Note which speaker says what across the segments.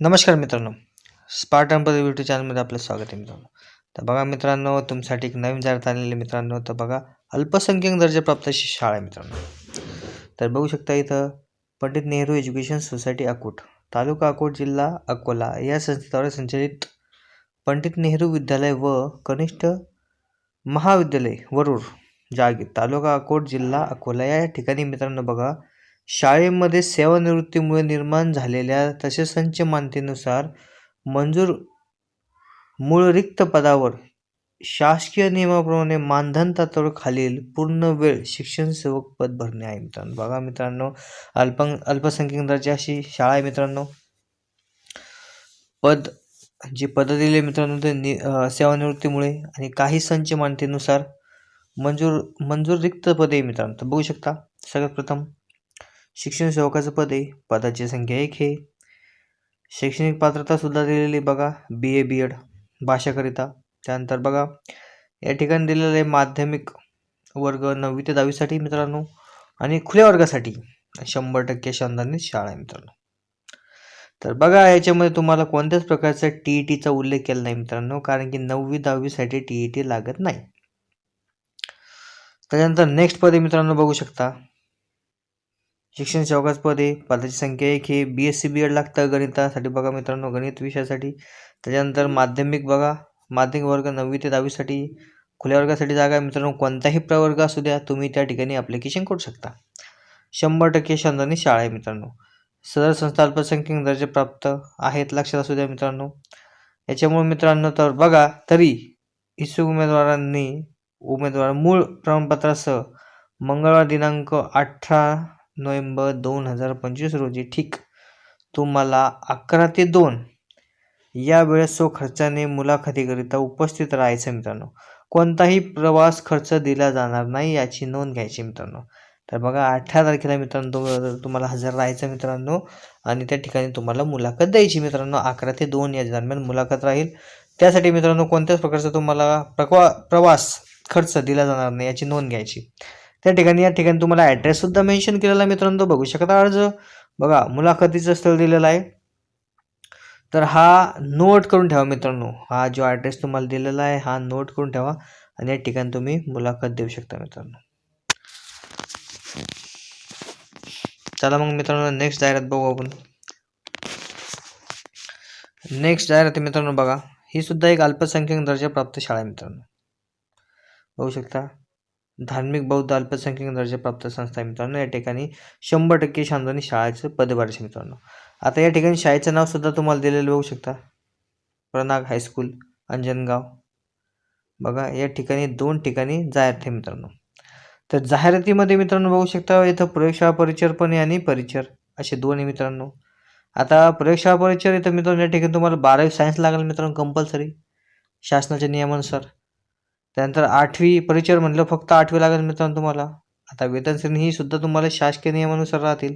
Speaker 1: नमस्कार मित्रांनो. स्पार्ट पद यूट्यूब चॅनलमध्ये आपलं स्वागत आहे मित्रांनो. तर बघा मित्रांनो तुमच्यासाठी एक नवीन जाहिरात आलेली मित्रांनो. तर बघा अल्पसंख्याक दर्जाप्राप्त अशी शाळा आहे मित्रांनो. तर बघू शकता इथं पंडित नेहरू एज्युकेशन सोसायटी अकोट तालुका अकोट जिल्हा अकोला या संस्थेद्वारे संचालित पंडित नेहरू विद्यालय व कनिष्ठ महाविद्यालय वरूर जागीर तालुका अकोट जिल्हा अकोला या ठिकाणी मित्रांनो बघा शाळेमध्ये सेवानिवृत्तीमुळे निर्माण झालेल्या तसेच संच मानतेनुसार मंजूर मूळ रिक्त पदावर शासकीय नियमाप्रमाणे मानधन तत्वावर खालील पूर्ण वेळ शिक्षण सेवक पद भरणे आहे मित्रांनो. बघा मित्रांनो अल्प अल्पसंख्याक अशी शाळा आहे मित्रांनो. पद जे पद दिले मित्रांनो ते नि सेवानिवृत्तीमुळे आणि काही संच मानतेनुसार मंजूर मंजूर रिक्त पदे मित्रांनो. बघू शकता सगळ्यात प्रथम शिक्षण सेवकाचं पद आहे. पदाची संख्या एक आहे. शैक्षणिक पात्रतासुद्धा दिलेली बघा. बी ए बी एड भाषाकरिता. त्यानंतर बघा या ठिकाणी दिलेलं आहे माध्यमिक वर्ग नववी ते दहावीसाठी मित्रांनो आणि खुल्या वर्गासाठी. शंभर टक्के शानदारने शाळा आहे मित्रांनो. तर बघा याच्यामध्ये तुम्हाला कोणत्याच प्रकारचा टी ई टीचा उल्लेख केला नाही मित्रांनो कारण की नववी दहावीसाठी टी ई टी लागत नाही. त्याच्यानंतर नेक्स्ट पद मित्रांनो बघू शकता. शिक्षण सेवकाचं पद आहे पदाची संख्या एक हे B S C B Ed लागतं गणितासाठी बघा मित्रांनो गणित विषयासाठी. त्याच्यानंतर माध्यमिक बघा. माध्यमिक वर्ग नववी ते दहावीसाठी. खुल्या वर्गासाठी जागा आहे मित्रांनो. कोणताही प्रवर्ग असू द्या तुम्ही त्या ठिकाणी ॲप्लिकेशन करू शकता. शंभर टक्के शानदानी शाळा आहे मित्रांनो. सदर संस्था अल्पसंख्याक दर्जा प्राप्त आहेत लक्षात असू द्या मित्रांनो. याच्यामुळे मित्रांनो तर बघा तरी इच्छुक उमेदवारांनी उमेदवार मूळ प्रमाणपत्रासह मंगळवार दिनांक अठरा नोव्हेंबर दोन हजार पंचवीस रोजी ठीक. तुम्हाला अकरा ते दोन. या वेळेस सो खर्चाने मुलाखतीकरिता उपस्थित राहायचं मित्रांनो. कोणताही प्रवास खर्च दिला जाणार नाही याची नोंद घ्यायची मित्रांनो. तर बघा अठरा तारखेला मित्रांनो तुम्हाला हजर राहायचं मित्रांनो आणि त्या ठिकाणी तुम्हाला मुलाखत द्यायची मित्रांनो. अकरा ते दोन या दरम्यान मुलाखत राहील. त्यासाठी मित्रांनो कोणत्याच प्रकारचा तुम्हाला प्रकवा प्रवास खर्च दिला जाणार नाही याची नोंद घ्यायची. त्या ठिकाणी या ठिकाणी तुम्हाला ॲड्रेससुद्धा मेन्शन केलेला आहे मित्रांनो. तो बघू शकता अर्ज. बघा मुलाखतीचं स्थळ दिलेलं आहे. तर हा नोट करून ठेवा मित्रांनो. हा जो ॲड्रेस तुम्हाला दिलेला आहे हा नोट करून ठेवा आणि या ठिकाणी तुम्ही मुलाखत देऊ शकता मित्रांनो. चला मग मित्रांनो नेक्स्ट जाहिरात बघू आपण. नेक्स्ट जाहिरात आहे मित्रांनो बघा. ही सुद्धा एक अल्पसंख्याक दर्जा प्राप्त शाळा आहे मित्रांनो. बघू शकता. धार्मिक बौद्ध अल्पसंख्याक दर्जाप्राप्त संस्था आहे मित्रांनो. या ठिकाणी शंभर टक्के शांतनी शाळेचं पदभारशी मित्रांनो. आता या ठिकाणी शाळेचं नाव सुद्धा तुम्हाला दिलेलं बघू शकता. Pranag high school Anjangaon. बघा या ठिकाणी दोन ठिकाणी जाहिरात आहे मित्रांनो. तर जाहिरातीमध्ये मित्रांनो बघू शकता इथं प्रयोगशाळा परिचर पण आहे आणि परिचर असे दोन आहे मित्रांनो. आता प्रयोगशाळा परिचर इथं मित्रांनो या ठिकाणी तुम्हाला बारावी सायन्स लागेल मित्रांनो कंपल्सरी शासनाच्या नियमानुसार. त्यानंतर आठवी परिचर म्हणलं फक्त आठवी लागेल मित्रांनो तुम्हाला. आता वेतन श्रेणी ही सुद्धा तुम्हाला शासकीय नियमानुसार राहतील.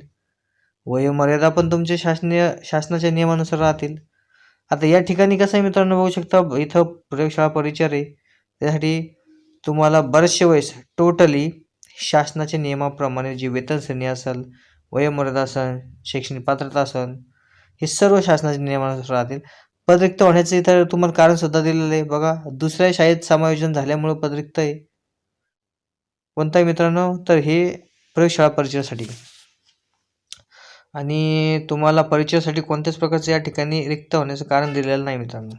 Speaker 1: वयोमर्यादा पण तुमच्या शासनीय शासनाच्या नियमानुसार राहतील. आता या ठिकाणी कसं आहे मित्रांनो बघू शकता इथं प्रयोगशाळा परिचर आहे. त्यासाठी तुम्हाला बरेचसे वयस टोटली शासनाच्या नियमाप्रमाणे जी वेतन श्रेणी असेल वयोमर्यादा असेल शैक्षणिक पात्रता असेल हे सर्व शासनाच्या नियमानुसार राहतील. पदरिक्त होण्याचं इतर तुम्हाला कारण सुद्धा दिलेलं आहे. बघा दुसऱ्या शाळेत समायोजन झाल्यामुळं पदरिक्त आहे. कोणताही मित्रांनो तर हे प्रयोगशाळा परिचयासाठी. आणि तुम्हाला परिचयासाठी कोणत्याच प्रकारचं या ठिकाणी रिक्त होण्याचं कारण दिलेलं नाही मित्रांनो.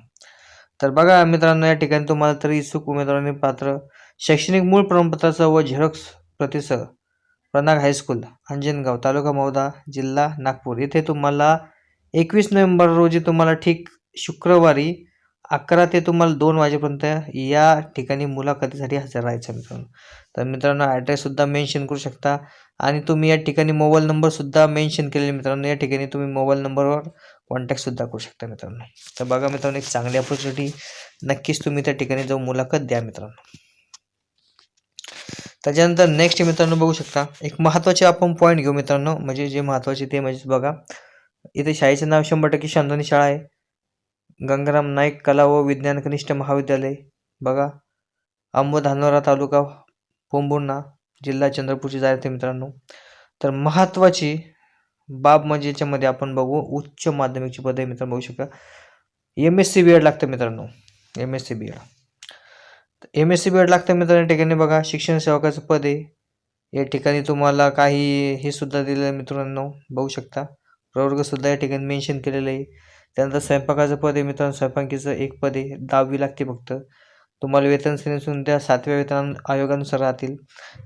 Speaker 1: तर बघा मित्रांनो या ठिकाणी तुम्हाला तरी इच्छुक उमेदवारांनी पात्र शैक्षणिक मूळ प्रमाणपत्राचं व झेरॉक्स प्रतीसह प्रनाग हायस्कूल अंजनगाव तालुका मौदा जिल्हा नागपूर. इथे तुम्हाला एकवीस नोव्हेंबर रोजी तुम्हाला ठीक शुक्रवारी अकरा ते तुम्हाला दोन वाजेपर्यंत या ठिकाणी मुलाखतीसाठी हजर राहायचं मित्रांनो. तर मित्रांनो ॲड्रेससुद्धा मेन्शन करू शकता. आणि तुम्ही या ठिकाणी मोबाईल नंबरसुद्धा मेन्शन केलेले मित्रांनो. या ठिकाणी तुम्ही मोबाईल नंबरवर कॉन्टॅक्टसुद्धा करू शकता मित्रांनो. तर बघा मित्रांनो एक चांगली ऑपॉर्च्युनिटी नक्कीच तुम्ही त्या ठिकाणी जाऊन मुलाखत द्या मित्रांनो. त्याच्यानंतर नेक्स्ट मित्रांनो बघू शकता. एक महत्त्वाचे आपण पॉईंट घेऊ मित्रांनो. म्हणजे जे महत्त्वाचे ते म्हणजे बघा. इथे शाळेचं नाव शंभर टक्के शांतनी शाळा आहे. गंगाराम नाईक कला व विज्ञान कनिष्ठ महाविद्यालय बघा. अंबो धानोरा तालुका पोंबुर्णा जिल्हा चंद्रपूरची जाहिरात आहे मित्रांनो. तर महत्त्वाची बाब म्हणजे याच्यामध्ये आपण बघू उच्च माध्यमिकची पदे मित्रांनो बघू शकता. M S C B Ed लागतं मित्रांनो. M S C B Ed M S C B Ed लागतं मित्रांनो या ठिकाणी बघा शिक्षण सेवकाचं पद आहे. या ठिकाणी तुम्हाला काही हे सुद्धा दिलेलं आहे मित्रांनो बघू शकता. प्रवर्गसुद्धा या ठिकाणी मेन्शन केलेलं आहे. त्यानंतर स्वयंपाकाचं पद आहे मित्रांनो. स्वयंपाकीचं एक पद आहे दहावी लागते फक्त. तुम्हाला वेतन श्रेणीसुद्धा सातव्या वेतन आयोगानुसार राहतील.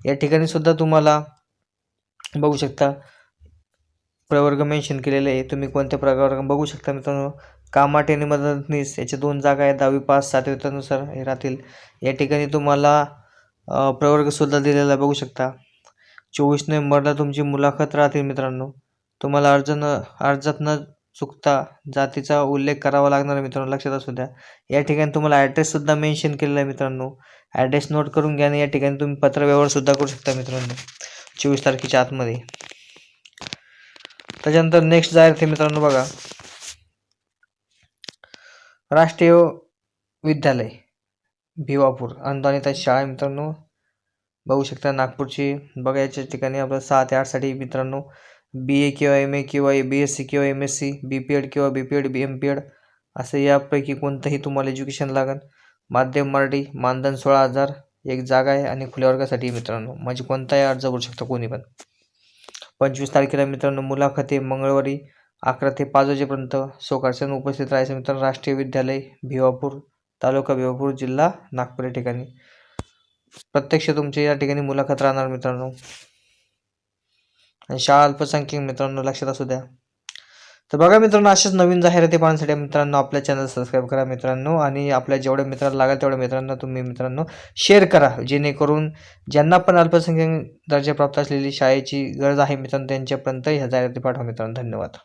Speaker 1: या ठिकाणी सुद्धा तुम्हाला बघू शकता प्रवर्ग मेन्शन केलेले आहे. तुम्ही कोणत्या प्रकार बघू शकता मित्रांनो? कामाटे आणि मदतनीस याच्या दोन जागा आहेत. दहावी पास सातव्या वेतनानुसार हे राहतील. या ठिकाणी तुम्हाला प्रवर्गसुद्धा दिलेला बघू शकता. चोवीस नोव्हेंबरला तुमची मुलाखत राहतील मित्रांनो. तुम्हाला अर्ज न अर्जात न चुकता जातीचा उल्लेख करावा लागणार आहे मित्रांनो लक्षात असू द्या. या ठिकाणी तुम्हाला ॲड्रेससुद्धा मेन्शन केलेला आहे मित्रांनो. ॲड्रेस नोट करून घ्या आणि या ठिकाणी तुम्ही पत्रव्यवहारसुद्धा करू शकता मित्रांनो चोवीस तारखेच्या आतमध्ये. त्याच्यानंतर नेक्स्ट जाहीर ते मित्रांनो बघा. राष्ट्रीय विद्यालय भिवापूर अनुदानित शाळा मित्रांनो. बघू शकता नागपूरची बघा याच्या ठिकाणी आपलं सहा ते आठसाठी मित्रांनो बी ए किंवा एम ए किंवा बी एस सी किंवा M S C B P Ed किंवा B P Ed B M P Ed असं यापैकी कोणतंही तुम्हाला एज्युकेशन लागेल माध्यम मराठी मानधन सोळा हजार एक जागा आहे आणि खुल्या वर्गासाठी मित्रांनो. म्हणजे कोणताही अर्ज करू शकतो कोणी पण. पंचवीस तारखेला मित्रांनो मुलाखत आहे मंगळवारी अकरा ते पाच वाजेपर्यंत. सोकाळच्यानं उपस्थित राहायचं मित्रांनो. राष्ट्रीय विद्यालय भिवापूर तालुका भिवापूर जिल्हा नागपूर या ठिकाणी. प्रत्यक्ष तुमची या ठिकाणी मुलाखत राहणार मित्रांनो. आणि शाळा अल्पसंख्याक मित्रांनो लक्षात असू द्या. तर बघा मित्रांनो अशाच नवीन जाहिराती पाहण्यासाठी मित्रांनो आपल्या चॅनल सबस्क्राईब करा मित्रांनो आणि आपल्या जेवढ्या मित्रांना लागेल तेवढ्या मित्रांना तुम्ही मित्रांनो शेअर करा. जेणेकरून ज्यांना पण अल्पसंख्याक दर्जा प्राप्त असलेली शाळेची गरज आहे मित्रांनो त्यांच्यापर्यंत ह्या जाहिराती पाठवा मित्रांनो. धन्यवाद.